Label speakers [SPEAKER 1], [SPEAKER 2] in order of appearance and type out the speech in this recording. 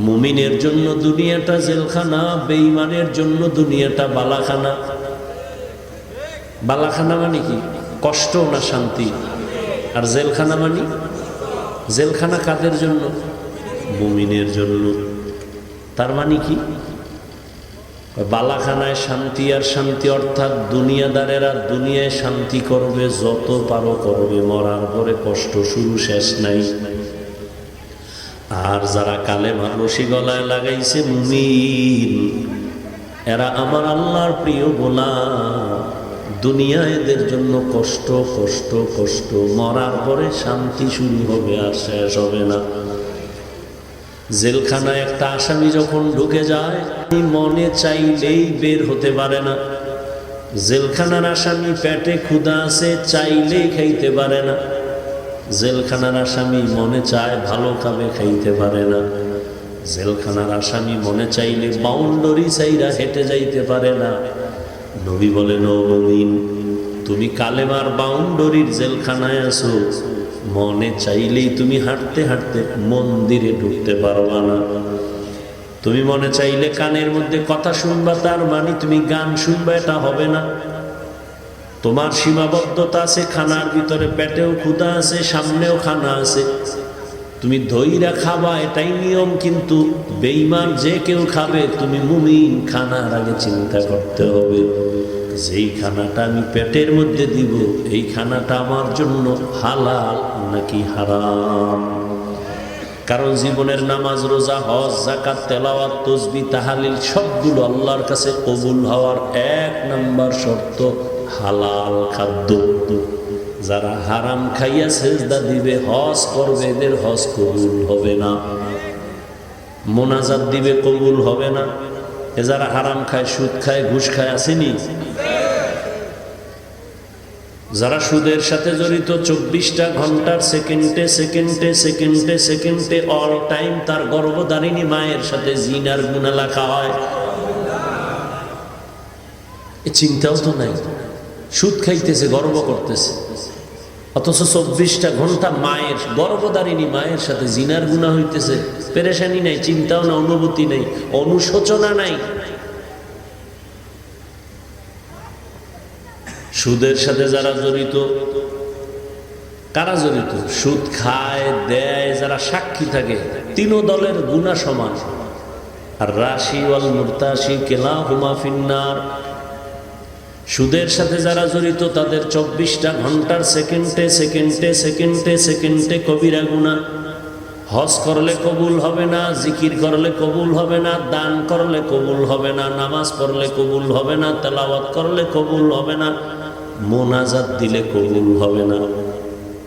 [SPEAKER 1] মুমিনের জন্য দুনিয়াটা জেলখানা বেইমানের জন্য দুনিয়াটা বালাখানা। বালাখানা মানে কি? কষ্ট না শান্তি? আর জেলখানা মানে? জেলখানা কাদের জন্য? মুমিনের জন্য। তার মানে কি? বালাখানায় শান্তি আর শান্তি অর্থাৎ দুনিয়াদারেরা দুনিয়ায় শান্তি করবে, যত পারো করবে। মরার পরে কষ্ট শুরু, শেষ নাই। আর যারা কালে রশি গলায় লাগাইছে মুমিন, এরা আমার আল্লাহর প্রিয় গোলা দুনিয়া এদের জন্য কষ্ট কষ্ট কষ্ট। মরার পরে শান্তি শুরু হবে আর শেষ হবে না। জেলখানায় একটা আসামি যখন ঢুকে যায় মনে চাইলেই বের হতে পারে না। জেলখানার আসামি পেটে ক্ষুধা আছে, চাইলেই খাইতে পারে না। জেলখানার আসামি মনে চায় ভালো খাবে খাইতে পারে না। জেলখানার আসামি মনে চাইলে বাউন্ডারি চাইরা হেঁটে যাইতে পারে না। নবী বলে মমিন, তুমি কালেমার বাউন্ডারির জেলখানায় আছো। মনে চাইলেই তুমি হাঁটতে হাঁটতে মন্দিরে ঢুকতে পারবা না। তুমি মনে চাইলে কানের মধ্যে কথা শুনবা, তার মানে তুমি গান শুনবা, এটা হবে না। তোমার সীমাবদ্ধতা আছে, খানার ভিতরে পেটেও ক্ষুধা আছে, সামনেও খানা আছে। তুমি ধৈরা খাবা, এটাই নিয়ম, কিন্তু বেইমান যে কেউ খাবে, তুমি মুমিন, খানার আগে চিন্তা করতে হবে। যেই খানাটা আমি পেটের মধ্যে দিব, এই খানাটা আমার জন্য হালাল নাকি হারাম? কারণ জীবনের নামাজ, রোজা, হজ জাকাত তেলাওয়াত, তসবি, তাহালিল সবগুলো আল্লাহর কাছে কবুল হওয়ার এক নাম্বার শর্ত হালাল খাদ্য। যারা হারাম খাইয়া সেজদা দিবে, হজ করবে, এদের হজ কবুল হবে না। মোনাজাত দিবে, কবুল হবে না। এ যারা হারাম খায়, সুদ খায়, ঘুষ খায়, আসেনি? যারা সুদের সাথে জড়িত চব্বিশটা ঘণ্টার সেকেন্ডে সেকেন্ডে সেকেন্ডে সেকেন্ডে অল টাইম তার গর্ভধারিণী মায়ের সাথে জিনার গুণা লেখা হয়। চিন্তাও তো নাই। সুদ খাইতেছে, গর্ব করতেছে। অথচ চব্বিশটা ঘণ্টা মায়ের, গর্ভধারিণী মায়ের সাথে জিনার গুণা হইতেছে। পেরেশানি নাই, চিন্তাও না অনুভূতি নাই, অনুশোচনা নাই। সুদের সাথে যারা জড়িত, কারা জড়িত? সুদ খায়, দেয়, যারা সাক্ষী থাকে তিন দলের গুণা সমান। আর রাশি ওয়াল মুরতাশি কেলা হুমা ফিন্নার। সুদের সাথে যারা জড়িত, তাদের চব্বিশটা ঘণ্টার সেকেন্ডে সেকেন্ডে সেকেন্ডে সেকেন্ডে কবিরা গুণা। হজ করলে কবুল হবে না, জিকির করলে কবুল হবে না, দান করলে কবুল হবে না, নামাজ পড়লে কবুল হবে না, তেলাওয়াত করলে কবুল হবে না। মোনাজাত দিলে কবুল হবে না।